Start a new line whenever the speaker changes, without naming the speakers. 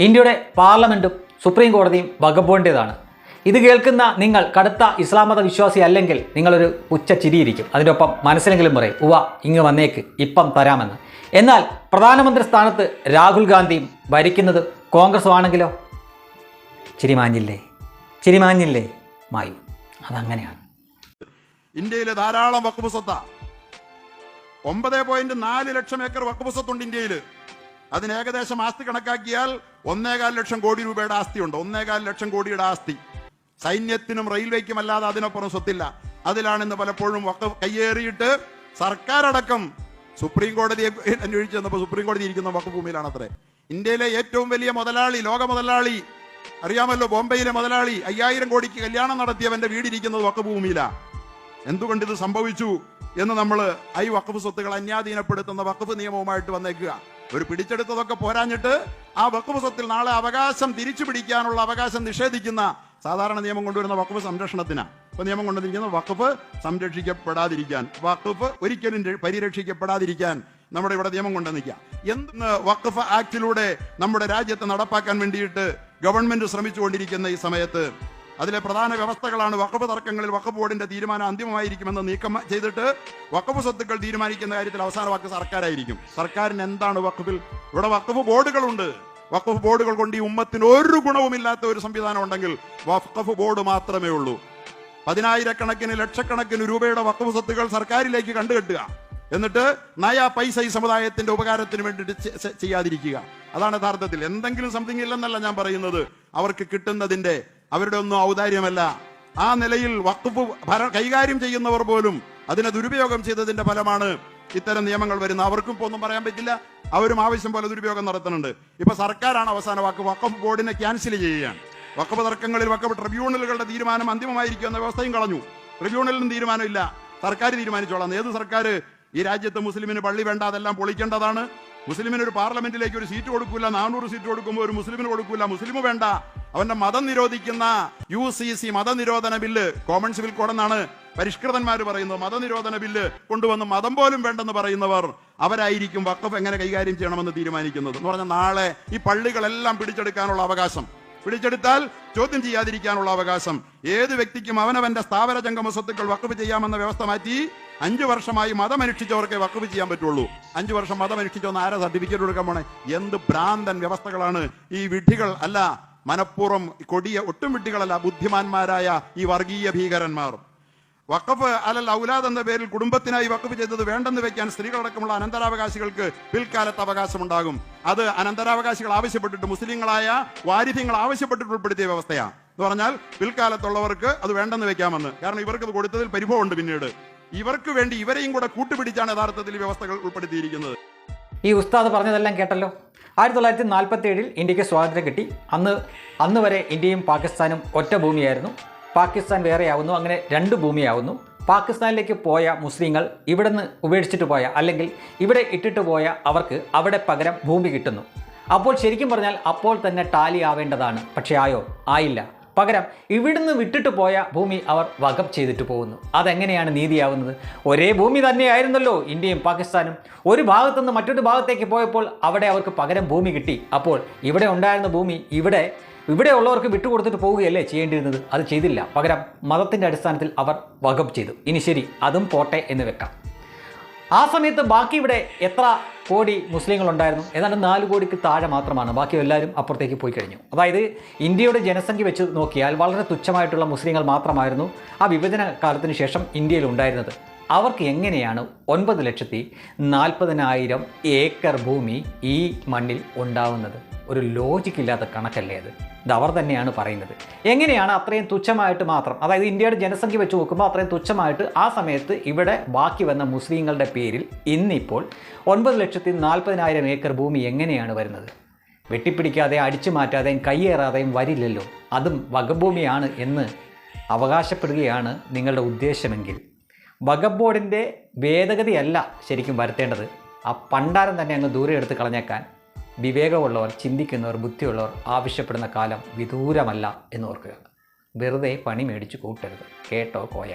ഇന്ത്യയുടെ പാർലമെന്റും സുപ്രീം കോടതിയും വകപ്പോണ്ടതാണ് ഇത് കേൾക്കുന്ന നിങ്ങൾ കടുത്ത ഇസ്ലാമത വിശ്വാസി അല്ലെങ്കിൽ നിങ്ങളൊരു ഉച്ച ചിരിയിരിക്കും. അതിന്റെ ഒപ്പം മനസ്സിലെങ്കിലും പറയും ഉവ ഇങ്ങ് വന്നേക്ക് ഇപ്പം തരാമെന്ന്. എന്നാൽ പ്രധാനമന്ത്രി സ്ഥാനത്ത് രാഹുൽ ഗാന്ധിയും ഭരിക്കുന്നത് കോൺഗ്രസും ആണെങ്കിലോ ചിരിമാഞ്ഞില്ലേ? ചിരിമാഞ്ഞില്ലേ? മായു അതങ്ങനെയാണ്.
ഇന്ത്യയിലെ ധാരാളം വക്കുഫ് സ്വത്ത. ഒമ്പത് പോയിന്റ് നാല് ലക്ഷം ഏക്കർ വക്കുഫ് സ്വത്തുണ്ട് ഇന്ത്യയിൽ അതിന് ഏകദേശം ആസ്തി കണക്കാക്കിയാൽ ഒന്നേകാൽ ലക്ഷം കോടി രൂപയുടെ ആസ്തിയുണ്ട്. ഒന്നേകാൽ ലക്ഷം കോടിയുടെ ആസ്തി. സൈന്യത്തിനും റെയിൽവേക്കും അല്ലാതെ അതിനപ്പുറം സ്വത്തില്ല. അതിലാണ് ഇന്ന് പലപ്പോഴും വക്കഫ് കയ്യേറിയിട്ട് സർക്കാരടക്കം സുപ്രീം കോടതിയെ അന്വേഷിച്ച് വന്നപ്പോൾ സുപ്രീം കോടതി ഇരിക്കുന്ന വക്കഭൂമിയിലാണ് അത്രേ ഇന്ത്യയിലെ ഏറ്റവും വലിയ മുതലാളി ലോക മുതലാളി അറിയാമല്ലോ ബോംബെയിലെ മുതലാളി അയ്യായിരം കോടിക്ക് കല്യാണം നടത്തിയവന്റെ വീടിരിക്കുന്നത് വക്കഭൂമിയിലാണ് എന്തുകൊണ്ട് ഇത് സംഭവിച്ചു എന്ന് നമ്മൾ ഐ വഖഫ് സ്വത്തുകൾ അന്യാധീനപ്പെടുത്തുന്ന വഖഫ് നിയമവുമായിട്ട് വന്നേക്കുക. ഒരു പിടിച്ചെടുത്തതൊക്കെ പോരാഞ്ഞിട്ട് ആ വക്കുവസത്തിൽ നാളെ അവകാശം തിരിച്ചു പിടിക്കാനുള്ള അവകാശം നിഷേധിക്കുന്ന സാധാരണ നിയമം കൊണ്ടുവരുന്ന വഖഫ് സംരക്ഷണത്തിനാണ് ഇപ്പൊ നിയമം കൊണ്ടുവന്നിരിക്കുന്ന വഖഫ് സംരക്ഷിക്കപ്പെടാതിരിക്കാൻ വഖഫ് ഒരിക്കലും പരിരക്ഷിക്കപ്പെടാതിരിക്കാൻ നമ്മുടെ ഇവിടെ നിയമം കൊണ്ടുവന്നിക്കുക എന്ത് വഖഫ് ആക്ടിലൂടെ നമ്മുടെ രാജ്യത്തെ നടപ്പാക്കാൻ വേണ്ടിയിട്ട് ഗവൺമെന്റ് ശ്രമിച്ചുകൊണ്ടിരിക്കുന്ന ഈ സമയത്ത് അതിലെ പ്രധാന വ്യവസ്ഥകളാണ് വഖഫ് തർക്കങ്ങളിൽ വഖഫ് ബോർഡിന്റെ തീരുമാനം അന്തിമമായിരിക്കുമെന്ന് നീക്കം ചെയ്തിട്ട് വഖഫ് സ്വത്തുക്കൾ തീരുമാനിക്കുന്ന കാര്യത്തിൽ അവസാന വാക്ക് സർക്കാരായിരിക്കും. സർക്കാരിന് എന്താണ് വഖഫിൽ? ഇവിടെ വഖഫ് ബോർഡുകളുണ്ട്. വഖഫ് ബോർഡുകൾ കൊണ്ട് ഈ ഉമ്മത്തിന് ഒരു ഗുണവുമില്ലാത്ത ഒരു സംവിധാനം ഉണ്ടെങ്കിൽ വഖഫ് ബോർഡ് മാത്രമേ ഉള്ളൂ. പതിനായിരക്കണക്കിന് ലക്ഷക്കണക്കിന് രൂപയുടെ വഖഫ് സ്വത്തുകൾ സർക്കാരിലേക്ക് കണ്ടുകെട്ടുക. എന്നിട്ട് നയ പൈസ ഈ സമുദായത്തിന്റെ ഉപകാരത്തിന് വേണ്ടിയിട്ട് ചെയ്യാതിരിക്കുക. അതാണ് യഥാർത്ഥത്തിൽ. എന്തെങ്കിലും സംതിങ് ഇല്ലെന്നല്ല ഞാൻ പറയുന്നത്. അവർക്ക് കിട്ടുന്നതിന്റെ അവരുടെ ഒന്നും ഔദാര്യമല്ല. ആ നിലയിൽ വക്കുപ്പ് കൈകാര്യം ചെയ്യുന്നവർ പോലും അതിനെ ദുരുപയോഗം ചെയ്തതിന്റെ ഫലമാണ് ഇത്തരം നിയമങ്ങൾ വരുന്നത്. അവർക്കും ഒന്നും പറയാൻ പറ്റില്ല. അവരും ആവശ്യം പോലെ ദുരുപയോഗം നടത്തുന്നുണ്ട്. ഇപ്പൊ സർക്കാരാണ് അവസാന വാക്ക് വക്കഫ് ബോർഡിനെ ക്യാൻസൽ ചെയ്യുകയാണ്. വഖഫ് തർക്കങ്ങളിൽ വഖഫ് ട്രിബ്യൂണലുകളുടെ തീരുമാനം അന്തിമമായിരിക്കും എന്ന വ്യവസ്ഥയും കളഞ്ഞു. ട്രിബ്യൂണലിനും തീരുമാനമില്ല സർക്കാർ തീരുമാനിച്ചോളാം. ഏത് സർക്കാർ? ഈ രാജ്യത്ത് മുസ്ലിമിന് പള്ളി വേണ്ട അതെല്ലാം പൊളിക്കേണ്ടതാണ്. മുസ്ലിമിന് ഒരു പാർലമെന്റിലേക്ക് ഒരു സീറ്റ് കൊടുക്കില്ല നാനൂറ് സീറ്റ് കൊടുക്കുമ്പോൾ ഒരു മുസ്ലിമിന് കൊടുക്കില്ല മുസ്ലിം വേണ്ട. അവന്റെ മതം നിരോധിക്കുന്ന യു സി സി മതനിരോധന ബില്ല് കോമൺ സിവിൽ കോഡ് എന്നാണ് പരിഷ്കൃതന്മാർ പറയുന്നത്. മതനിരോധന ബില്ല് കൊണ്ടുവന്ന് മതം പോലും വേണ്ടെന്ന് പറയുന്നവർ അവരായിരിക്കും വക്കഫ് എങ്ങനെ കൈകാര്യം ചെയ്യണമെന്ന് തീരുമാനിക്കുന്നത്. എന്ന് പറഞ്ഞാൽ നാളെ ഈ പള്ളികളെല്ലാം പിടിച്ചെടുക്കാനുള്ള അവകാശം. പിടിച്ചെടുത്താൽ ചോദ്യം ചെയ്യാതിരിക്കാനുള്ള അവകാശം. ഏത് വ്യക്തിക്കും അവനവന്റെ സ്ഥാപന ജംഗമ സ്വത്തുക്കൾ വക്കഫ് ചെയ്യാമെന്ന വ്യവസ്ഥ മാറ്റി അഞ്ചു വർഷമായി മതമനുഷ്ഠിച്ചവർക്ക് വക്കഫ് ചെയ്യാൻ പറ്റുള്ളൂ. അഞ്ചു വർഷം മതമനുഷ്ഠിച്ചോന്ന് ആരാ സർട്ടിഫിക്കറ്റ് കൊടുക്കാൻ പോണേ? എന്ത് ഭ്രാന്തൻ വ്യവസ്ഥകളാണ്. ഈ വിഡ്ഢികൾ അല്ല മനഃപൂർവം കൊടിയ ഒട്ടും വിട്ടികളല്ല ബുദ്ധിമാന്മാരായ ഈ വർഗീയ ഭീകരന്മാർ. വഖഫ് അലൽ ഔലാദ് എന്ന പേരിൽ കുടുംബത്തിനായി വഖഫ് ചെയ്തത് വേണ്ടെന്ന് വെക്കാൻ സ്ത്രീകളടക്കമുള്ള അനന്തരാവകാശികൾക്ക് പിൽക്കാലത്ത് അവകാശമുണ്ടാകും. അത് അനന്തരാവകാശികൾ ആവശ്യപ്പെട്ടിട്ട് മുസ്ലിങ്ങളായ വാരിധ്യങ്ങൾ ആവശ്യപ്പെട്ടിട്ട് ഉൾപ്പെടുത്തിയ വ്യവസ്ഥയാണ് എന്ന് പറഞ്ഞാൽ പിൽക്കാലത്തുള്ളവർക്ക് അത് വേണ്ടെന്ന് വെക്കാമെന്ന്. കാരണം ഇവർക്ക് അത് കൊടുത്തതിൽ പരിഭവമുണ്ട് പിന്നീട്. ഇവർക്ക് വേണ്ടി ഇവരെയും കൂടെ കൂട്ടുപിടിച്ചാണ് യഥാർത്ഥത്തിൽ വ്യവസ്ഥകൾ ഉൾപ്പെടുത്തിയിരിക്കുന്നത്.
ഈ ഉസ്താദ് പറഞ്ഞതെല്ലാം കേട്ടല്ലോ? ആയിരത്തി തൊള്ളായിരത്തി നാൽപ്പത്തി ഏഴിൽ ഇന്ത്യയ്ക്ക് സ്വാതന്ത്ര്യം കിട്ടി. അന്ന് അന്ന് വരെ ഇന്ത്യയും പാകിസ്ഥാനും ഒറ്റ ഭൂമിയായിരുന്നു. പാകിസ്ഥാൻ വേറെയാവുന്നു അങ്ങനെ രണ്ട് ഭൂമിയാവുന്നു. പാകിസ്ഥാനിലേക്ക് പോയ മുസ്ലിങ്ങൾ ഇവിടെ നിന്ന് ഉപേക്ഷിച്ചിട്ട് പോയ അല്ലെങ്കിൽ ഇവിടെ ഇട്ടിട്ട് പോയ അവർക്ക് അവിടെ പകരം ഭൂമി കിട്ടുന്നു. അപ്പോൾ ശരിക്കും പറഞ്ഞാൽ അപ്പോൾ തന്നെ ടാലി ആവേണ്ടതാണ്. പക്ഷേ ആയോ? ആയില്ല. പകരം ഇവിടുന്ന് വിട്ടിട്ട് പോയ ഭൂമി അവർ വകപ്പ് ചെയ്തിട്ട് പോകുന്നു. അതെങ്ങനെയാണ് നീതിയാവുന്നത്? ഒരേ ഭൂമി തന്നെയായിരുന്നല്ലോ ഇന്ത്യയും പാകിസ്ഥാനും. ഒരു ഭാഗത്തുനിന്ന് മറ്റൊരു ഭാഗത്തേക്ക് പോയപ്പോൾ അവിടെ അവർക്ക് പകരം ഭൂമി കിട്ടി. അപ്പോൾ ഇവിടെ ഉണ്ടായിരുന്ന ഭൂമി ഇവിടെ ഇവിടെ ഉള്ളവർക്ക് വിട്ടുകൊടുത്തിട്ട് പോവുകയല്ലേ ചെയ്യേണ്ടിയിരുന്നത്? അത് ചെയ്തില്ല. പകരം മതത്തിന്റെ അടിസ്ഥാനത്തിൽ അവർ വകപ്പ് ചെയ്തു. ഇനി ശരി അതും പോട്ടെ എന്ന് വെക്കാം. ആ സമയത്ത് ബാക്കി ഇവിടെ എത്ര കോടി മുസ്ലിങ്ങൾ ഉണ്ടായിരുന്നു ഏതാണ്ട് നാല് കോടിക്ക് താഴെ മാത്രമാണ്. ബാക്കി എല്ലാവരും അപ്പുറത്തേക്ക് പോയി കഴിഞ്ഞു. അതായത് ഇന്ത്യയുടെ ജനസംഖ്യ വെച്ച് നോക്കിയാൽ വളരെ തുച്ഛമായിട്ടുള്ള മുസ്ലിങ്ങൾ മാത്രമായിരുന്നു ആ വിഭജന കാലത്തിന് ശേഷം ഇന്ത്യയിൽ ഉണ്ടായിരുന്നത്. അവർക്ക് എങ്ങനെയാണ് ഒൻപത് ലക്ഷത്തി നാൽപ്പതിനായിരം ഏക്കർ ഭൂമി ഈ മണ്ണിൽ ഉണ്ടാവുന്നത്? ഒരു ലോജിക്കില്ലാത്ത കണക്കല്ലേ അത്? ഇത് അവർ തന്നെയാണ് പറയുന്നത്. എങ്ങനെയാണ് അത്രയും തുച്ഛമായിട്ട് മാത്രം അതായത് ഇന്ത്യയുടെ ജനസംഖ്യ വെച്ച് നോക്കുമ്പോൾ അത്രയും തുച്ഛമായിട്ട് ആ സമയത്ത് ഇവിടെ ബാക്കി വന്ന മുസ്ലിങ്ങളുടെ പേരിൽ ഇന്നിപ്പോൾ ഒൻപത് ലക്ഷത്തി നാൽപ്പതിനായിരം ഏക്കർ ഭൂമി എങ്ങനെയാണ് വരുന്നത്? വെട്ടിപ്പിടിക്കാതെ അടിച്ചു മാറ്റാതെയും കയ്യേറാതെയും വരില്ലല്ലോ. അതും വകഭൂമിയാണ് എന്ന് അവകാശപ്പെടുകയാണ് നിങ്ങളുടെ ഉദ്ദേശമെങ്കിൽ. വഖഫ് ബോർഡിന്റെ ഭേദഗതിയല്ല ശരിക്കും വരുത്തേണ്ടത്. ആ പണ്ടാരം തന്നെ അങ്ങ് ദൂരെ എടുത്ത് കളഞ്ഞേക്കാൻ വിവേകമുള്ളവർ ചിന്തിക്കുന്നവർ ബുദ്ധിയുള്ളവർ ആവശ്യപ്പെടുന്ന കാലം വിദൂരമല്ല എന്ന് ഓർക്കുക. വെറുതെ പണി മേടിച്ച് കൂട്ടരുത്. കേട്ടോ കോയ.